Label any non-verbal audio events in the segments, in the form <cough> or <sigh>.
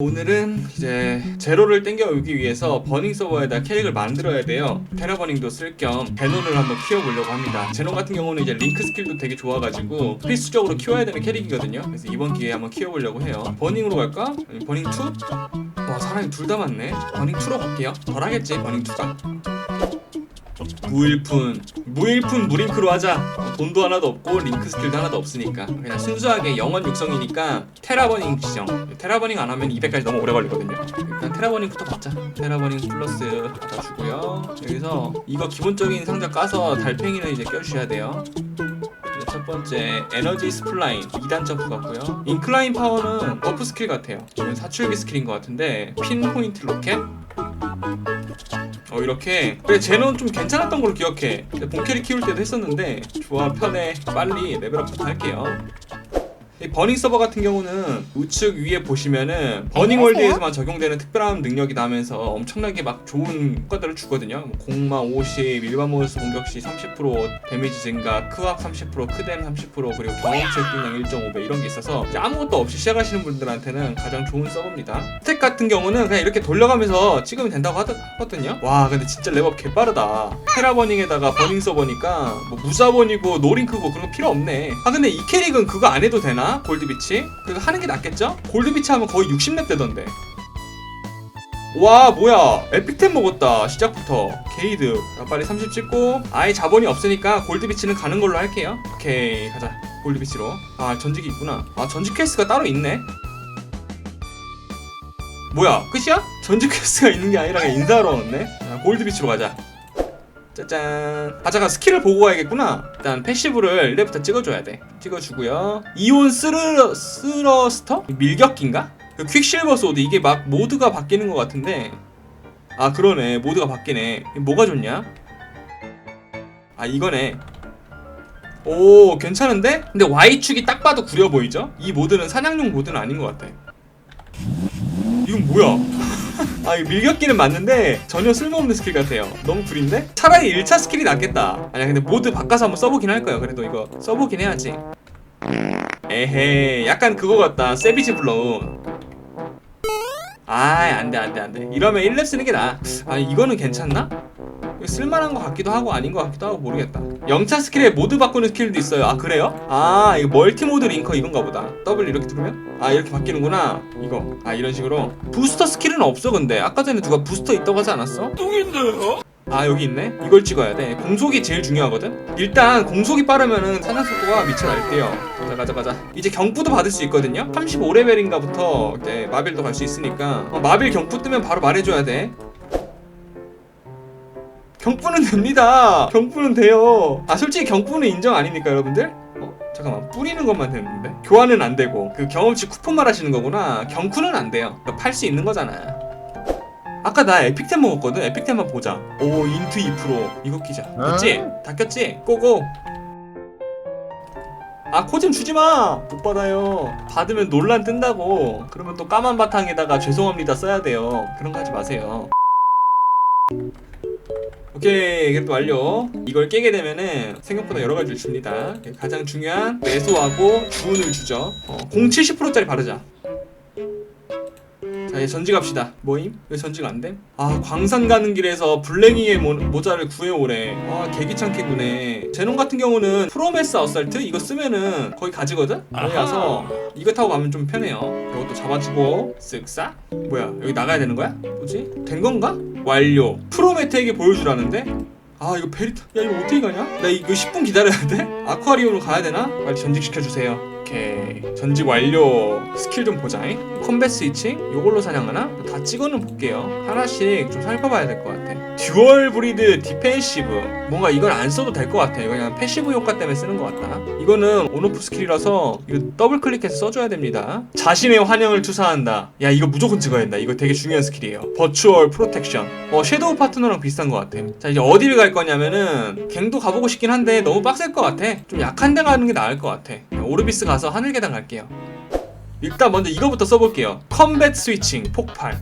오늘은 이제 제로를 땡겨오기 위해서 버닝 서버에다 캐릭을 만들어야 돼요. 테라버닝도 쓸 겸 제논을 한번 키워보려고 합니다. 제논 같은 경우는 이제 링크 스킬도 되게 좋아가지고 필수적으로 키워야 되는 캐릭이거든요. 그래서 이번 기회에 한번 키워보려고 해요. 버닝으로 갈까? 아니, 버닝 2? 와 사람이 둘 다 많네. 버닝 2로 갈게요. 덜 하겠지 버닝 2가. 무일푼 무일푼 무링크로 하자. 어, 돈도 하나도 없고 링크 스킬도 하나도 없으니까. 그냥 순수하게 영원 육성이니까 테라버닝 지정. 테라버닝 안 하면 200까지 너무 오래 걸리거든요. 일단 테라버닝부터 받자. 테라버닝 플러스 받아주고요. 여기서 이거 기본적인 상자 까서 달팽이는 이제 껴주셔야 돼요. 첫 번째 에너지 스플라인. 2단 점프 같고요. 인클라인 파워는 버프 스킬 같아요. 이건 사출기 스킬인 것 같은데 핀 포인트 로켓 어 이렇게. 그래 제논 좀 괜찮았던 걸로 기억해. 본캐리 키울 때도 했었는데 좋아 편해 빨리 레벨업부터 할게요 이 버닝 서버 같은 경우는 우측 위에 보시면은 버닝 월드에서만 적용되는 특별한 능력이 나면서 엄청나게 막 좋은 효과들을 주거든요. 뭐 공마 50, 일반 몬스터 공격 시 30% 데미지 증가, 크악 30%, 크댐 30% 그리고 경험치 획득량 1.5배 이런 게 있어서 아무것도 없이 시작하시는 분들한테는 가장 좋은 서버입니다. 스택 같은 경우는 그냥 이렇게 돌려가면서 찍으면 된다고 하거든요. 와 근데 진짜 레벨업 개빠르다. 테라 버닝에다가 버닝 서버니까 뭐 무사번이고 노링크고 그런 거 필요 없네. 아 근데 이 캐릭은 그거 안 해도 되나? 골드비치? 그래서 하는 게 낫겠죠? 골드비치 하면 거의 60렙 되던데. 와 뭐야. 에픽템 먹었다 시작부터. 게이드 자, 빨리 30 찍고. 아예 자본이 없으니까 골드비치는 가는 걸로 할게요. 오케이 가자. 골드비치로. 아 전직이 있구나. 아 전직 퀘스트가 따로 있네. 뭐야 끝이야? 전직 퀘스트가 있는 게 아니라 인사하러 왔네? 자, 골드비치로 가자 짜잔 아 잠깐 스킬을 보고 가야겠구나 일단 패시브를 1렙부터 찍어줘야 돼 찍어주고요 이온 스르 스러스터? 밀격기인가? 그 퀵실버 소드 이게 막 모드가 바뀌는 것 같은데 아 그러네 모드가 바뀌네 뭐가 좋냐? 아 이거네 오 괜찮은데? 근데 Y축이 딱 봐도 구려 보이죠? 이 모드는 사냥용 모드는 아닌 것 같아 이건 뭐야? 아, 이 밀격기는 맞는데 전혀 쓸모없는 스킬 같아요. 너무 구린데? 차라리 1차 스킬이 낫겠다. 아니야, 근데 모드 바꿔서 한번 써보긴 할 거예요. 그래도 이거 써보긴 해야지. 에헤, 약간 그거 같다. 세비지 블로우. 아이, 안 돼, 안 돼, 안 돼. 이러면 1렙 쓰는 게 나아. 아, 이거는 괜찮나? 쓸만한 것 같기도 하고 아닌 것 같기도 하고 모르겠다. 영차 스킬에 모드 바꾸는 스킬도 있어요. 아, 그래요? 아, 이거 멀티 모드 링커 이건가 보다. 더블 이렇게 누르면? 아, 이렇게 바뀌는구나. 이거. 아, 이런 식으로. 부스터 스킬은 없어, 근데. 아까 전에 누가 부스터 있다고 하지 않았어? 똥인데요? 아, 여기 있네. 이걸 찍어야 돼. 공속이 제일 중요하거든? 일단, 공속이 빠르면은 사냥 속도가 미쳐 날게요. 가자, 가자, 가자. 이제 경부도 받을 수 있거든요? 35레벨인가부터 이제 마빌도 갈 수 있으니까. 어, 마빌 경부 뜨면 바로 말해줘야 돼. 경부는 됩니다. 경부는 돼요. 아 솔직히 경부는 인정 아닙니까 여러분들? 어 잠깐만 뿌리는 것만 되는데 교환은 안 되고 그 경험치 쿠폰 말하시는 거구나. 경쿠는 안 돼요. 팔 수 있는 거잖아. 아까 나 에픽템 먹었거든. 에픽템만 보자. 오 인트 2% 이거 끼자. 됐지? 다 꼈지? 고고. 아코좀 주지 마. 못 받아요. 받으면 논란 뜬다고. 그러면 또 까만 바탕에다가 죄송합니다 써야 돼요. 그런 거 하지 마세요. 오케이 이게 또 완료. 이걸 깨게 되면은 생각보다 여러 가지를 줍니다. 가장 중요한 매소하고 주운을 주죠. 어, 공 70%짜리 바르자 자 이제 전직합시다 뭐임? 왜 전직 안 됨? 아 광산 가는 길에서 블랭이의 모, 모자를 구해오래 아 개기찮게 구네 제논 같은 경우는 프로메스 어설트 이거 쓰면은 거의 가지거든? 거기 가서 이거 타고 가면 좀 편해요 이것도 잡아주고 쓱싹 뭐야 여기 나가야 되는 거야? 뭐지? 된 건가? 완료 프로메테에게 보여주라는데? 아 이거 베리타 야 이거 어떻게 가냐? 나 이거 10분 기다려야 돼? 아쿠아리움으로 가야 되나? 빨리 전직시켜주세요 오케이 전직 완료 스킬 좀 보자잉? 컴뱃 스위치? 요걸로 사냥하나? 다 찍어는 볼게요. 하나씩 좀 살펴봐야 될 것 같아. 듀얼 브리드 디펜시브. 뭔가 이건 안 써도 될 것 같아. 이거 그냥 패시브 효과 때문에 쓰는 것 같다. 이거는 온오프 스킬이라서 이거 더블 클릭해서 써줘야 됩니다. 자신의 환영을 투사한다. 야 이거 무조건 찍어야 된다. 이거 되게 중요한 스킬이에요. 버추얼 프로텍션. 어 섀도우 파트너랑 비슷한 것 같아. 자 이제 어디를 갈 거냐면은 갱도 가보고 싶긴 한데 너무 빡셀 것 같아. 좀 약한 데 가는 게 나을 것 같아 오르비스 가서 하늘 계단 갈게요. 일단 먼저 이거부터 써볼게요. 컴뱃 스위칭 폭발.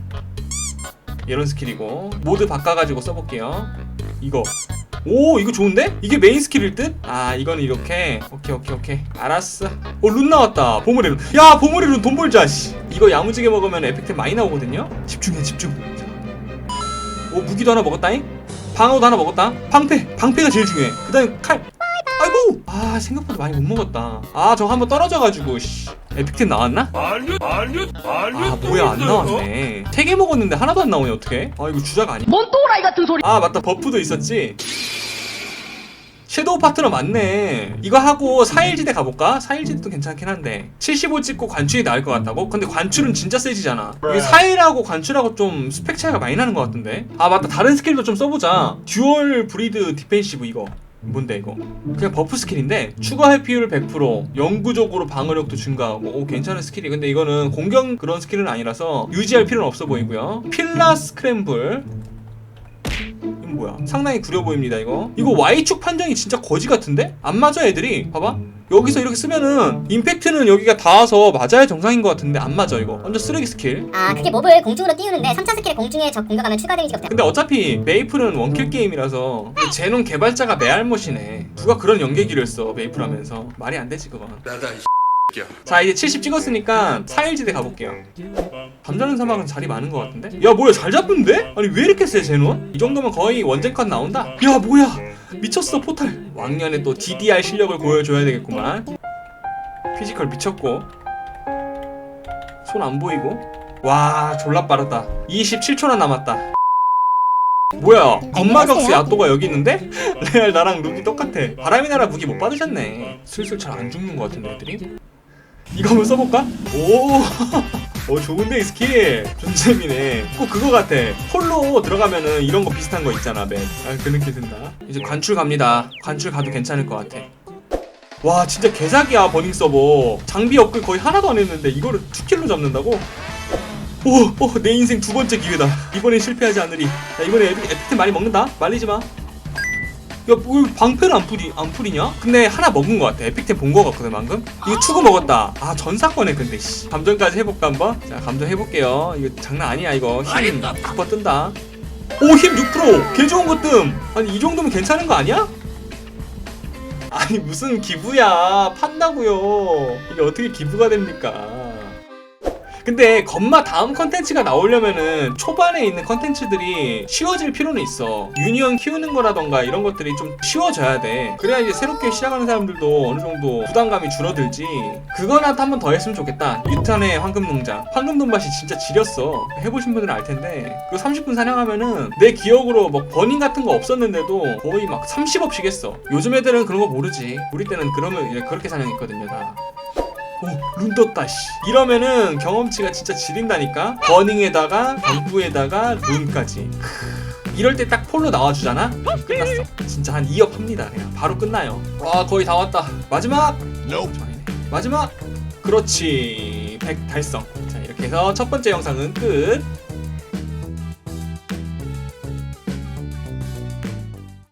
이런 스킬이고 모드 바꿔가지고 써볼게요. 이거. 오 이거 좋은데? 이게 메인 스킬일 듯? 아 이거는 이렇게. 오케이 오케이 오케이. 알았어. 어룬 나왔다. 보물의 룬 야 보물의 룬 돈 벌자 씨. 이거 야무지게 먹으면 에펙트 많이 나오거든요? 집중해 집중. 오 무기도 하나 먹었다잉? 방어도 하나 먹었다. 방패. 방패가 제일 중요해. 그 다음에 칼 아이고! 아 생각보다 많이 못 먹었다. 아 저거 한번 떨어져가지고 씨. 에픽트 나왔나? 아 뭐야 안 나왔네. 세 개 먹었는데 하나도 안 나오네 어떡해? 아 이거 주작 아니야 뭔 또라이 같은 소리. 아 맞다. 버프도 있었지? 섀도우 파트너 맞네. 이거 하고 사일지대 가볼까? 사일지대도 괜찮긴 한데. 75 찍고 관출이 나을 것 같다고? 근데 관출은 진짜 세지잖아. 이게 사일하고 관출하고 좀 스펙 차이가 많이 나는 것 같은데? 아 맞다. 다른 스킬도 좀 써보자. 듀얼 브리드 디펜시브 이거 뭔데 이거 그냥 버프 스킬인데 추가 회피율 100% 영구적으로 방어력도 증가하고 오 괜찮은 스킬이 근데 이거는 공격 그런 스킬은 아니라서 유지할 필요는 없어 보이고요 필라 스크램블 이건 뭐야? 상당히 구려 보입니다 이거. 이거 Y축 판정이 진짜 거지 같은데? 안 맞아 애들이. 봐봐. 여기서 이렇게 쓰면은 임팩트는 여기가 닿아서 맞아야 정상인 것 같은데 안 맞아 이거. 완전 쓰레기 스킬. 아 그게 몹을 공중으로 띄우는데 3차 스킬에 공중에 적 공격하면 추가 데미지가 붙어요 근데 어차피 메이플은 원킬 게임이라서 제논 개발자가 메알못이네. 누가 그런 연계기를 써 메이플 하면서 말이 안 되지 그건. 나다 이 새끼야 자 이제 70 찍었으니까 사일지대 가볼게요. 감자는 사막은 자리 많은 것 같은데? 야 뭐야 잘 잡는데? 아니 왜 이렇게 세 제논? 이 정도면 거의 원젠 컷 나온다? 야 뭐야 미쳤어 포탈. 왕년에 또 DDR 실력을 보여줘야 되겠구만. 피지컬 미쳤고. 손 안 보이고. 와 졸라 빠르다. 27초나 남았다. 뭐야? 건마격수 야또가 여기 있는데? <laughs> 레알 나랑 룩이 똑같아. 바람이 나라 무기 못 받으셨네. 슬슬 잘 안 죽는 것 같은데 애들이? 이거 한번 써볼까? 오, <laughs> 오 좋은데 이 스킬 존재미네. 꼭 그거 같아. 홀로 들어가면은 이런 거 비슷한 거 있잖아, 맵. 아, 그 느낌 든다. 이제 관출 갑니다. 관출 가도 괜찮을 것 같아. 와, 진짜 개사기야 버닝 서버. 장비 업글 거의 하나도 안 했는데 이거를 2킬로 잡는다고? 오, 오, 내 인생 두 번째 기회다. 이번엔 실패하지 않으리. 야, 이번에 에피, 에피트 많이 먹는다. 말리지 마. 야, 뭐 방패를 안 풀이 안 풀이냐? 근데 하나 먹은 것 같아. 에픽템 본 것 같거든 방금. 이거 추구 먹었다. 아 전사권에 근데 씨. 감정까지 해볼까 한번? 자 감정 해볼게요. 이거 장난 아니야 이거. 힘9% 뜬다. 오 힘 6%. 개 좋은 것 뜸. 아니 이 정도면 괜찮은 거 아니야? 아니 무슨 기부야 판다고요. 이게 어떻게 기부가 됩니까? 근데 건마 다음 컨텐츠가 나오려면은 초반에 있는 컨텐츠들이 쉬워질 필요는 있어. 유니언 키우는 거라던가 이런 것들이 좀 쉬워져야 돼. 그래야 이제 새롭게 시작하는 사람들도 어느 정도 부담감이 줄어들지. 그거나 한번 더 했으면 좋겠다. 유탄의 황금농장. 황금 돈밭이 진짜 지렸어. 해보신 분들은 알 텐데. 그 30분 사냥하면은 내 기억으로 뭐 버닝 같은 거 없었는데도 거의 막 30업씩 했어. 요즘 애들은 그런 거 모르지. 우리 때는 그러면 그렇게 사냥했거든요, 다. 오, 룬 떴다, 씨. 이러면은 경험치가 진짜 지린다니까? 버닝에다가, 경부에다가, 룬까지. 크, 이럴 때 딱 폴로 나와주잖아? 끝났어. 진짜 한 2업 합니다, 그냥. 바로 끝나요. 와, 거의 다 왔다. 마지막! 마지막! 그렇지. 100 달성. 자, 이렇게 해서 첫 번째 영상은 끝.